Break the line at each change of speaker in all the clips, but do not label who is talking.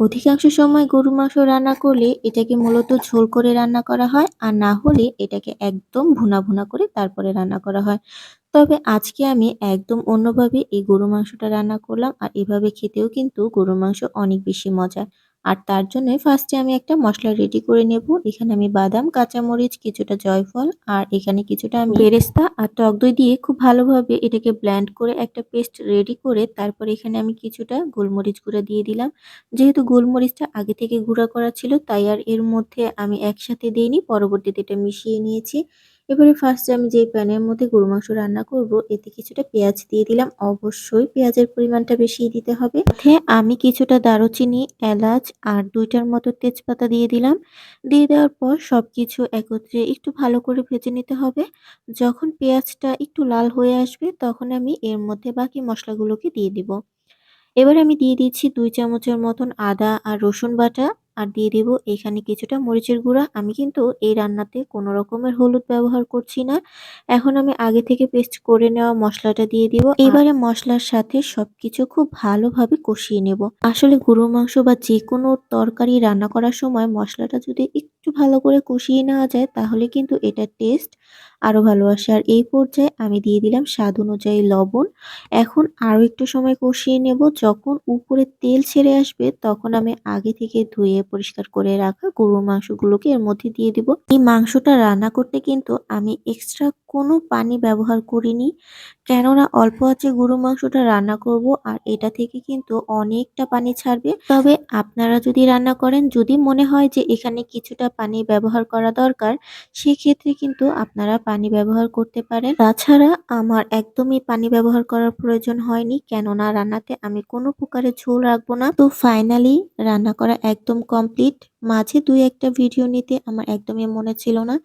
অধিকাংশ সময় গরু মাংস রান্না করলে এটাকে মূলত ঝোল করে রান্না করা হয়, আর না হলে এটাকে একদম ভুনা ভুনা করে তারপরে রান্না করা হয়। তবে আজকে আমি একদম অন্যভাবে এই গরু মাংসটা রান্না করলাম, আর এভাবে খেতেও কিন্তু গরু মাংস অনেক বেশি মজা আর তার জন্য ফার্স্টে আমি একটা মশলা রেডি করে নেব। এখানে আমি বাদাম, কাঁচামরিচ, কিছুটা জয়ফল আর এখানে কিছুটা আমি বেরেস্তা আর টক দই দিয়ে খুব ভালোভাবে এটাকে ব্ল্যান্ড করে একটা পেস্ট রেডি করে তারপর এখানে আমি কিছুটা গোলমরিচ গুঁড়া দিয়ে দিলাম। যেহেতু গোলমরিচটা আগে থেকে গুঁড়া করা ছিল, তাই আর এর মধ্যে আমি একসাথে দিইনি পরবর্তীতে এটা মিশিয়ে নিয়েছি। এবারে ফার্স্টে আমি যেই প্যানের মধ্যে গরু মাংস রান্না করব, এতে কিছুটা পেঁয়াজ দিয়ে দিলাম। অবশ্যই পেঁয়াজের পরিমাণটা বেশি দিতে হবে। আমি কিছুটা দারুচিনি, এলাচ আর দুইটার মতো তেজপাতা দিয়ে দিলাম। দিয়ে দেওয়ার পর সব কিছু একত্রে একটু ভালো করে ভেজে নিতে হবে। যখন পেঁয়াজটা একটু লাল হয়ে আসবে, তখন আমি এর মধ্যে বাকি মশলাগুলোকে দিয়ে দিব। এবার আমি দিয়ে দিচ্ছি দুই চামচের মতন আদা আর রসুন বাটা। আর দিয়ে দেব এখানে কিছুটা মরিচের গুঁড়া। আমি কিন্তু এই রান্নাতে কোনো রকমের হলুদ ব্যবহার করছি না। এখন আমি আগে থেকে পেস্ট করে নেওয়া মশলাটা দিয়ে দিব। এবারে মশলার সাথে সবকিছু খুব ভালোভাবে কষিয়ে নেব। আসলে গরুর মাংস বা যে কোনো তরকারি রান্না করার সময় মশলাটা যদি একটু ভালো করে কষিয়ে নেওয়া যায় তাহলে কিন্তু এটা টেস্ট আরও ভালো আসে আর এই পর্যায়ে আমি দিয়ে দিলাম স্বাদ অনুযায়ী লবণ। এখন আরও একটু সময় কষিয়ে নেব। যখন উপরে তেল ছেড়ে আসবে, তখন আমি আগে থেকে ধুয়ে পরিষ্কার করে রাখা গরুর মাংসগুলোকে এর মধ্যে দিয়ে দিব। এই মাংসটা রান্না করতে কিন্তু আমি এক্সট্রা কোনো পানি ব্যবহার করিনি। কেননা অল্প আছে গরু মাংসটা রান্না করব আর এটা থেকে কিন্তু অনেকটা পানি ছাড়বে। তবে আপনারা যদি রান্না করেন, যদি মনে হয় যে এখানে কিছুটা পানি ব্যবহার করা দরকার, সেক্ষেত্রে কিন্তু আপনারা পানি ব্যবহার করতে পারেন। তাছাড়া আমার একদমই পানি ব্যবহার করার প্রয়োজন হয়নি, কেননা রান্নাতে আমি কোনো প্রকারের ঝোল রাখব না। তো ফাইনালি রান্না করা একদম কমপ্লিট মাঝে দুই একটা ভিডিও নিতে আমার একদমই মনে ছিল না,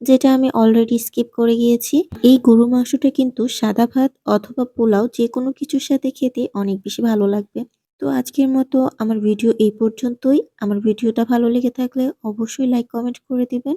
যেটা আমি অলরেডি স্কিপ করে গিয়েছি। এই গরু মাংসটা কিন্তু সাদা ভাত অথবা পোলাও যে কোনো কিছুর সাথে খেতে অনেক বেশি ভালো লাগবে। তো আজকের মতো আমার ভিডিও এই পর্যন্তই। আমার ভিডিওটা ভালো লেগে থাকলে অবশ্যই লাইক কমেন্ট করে দিবেন।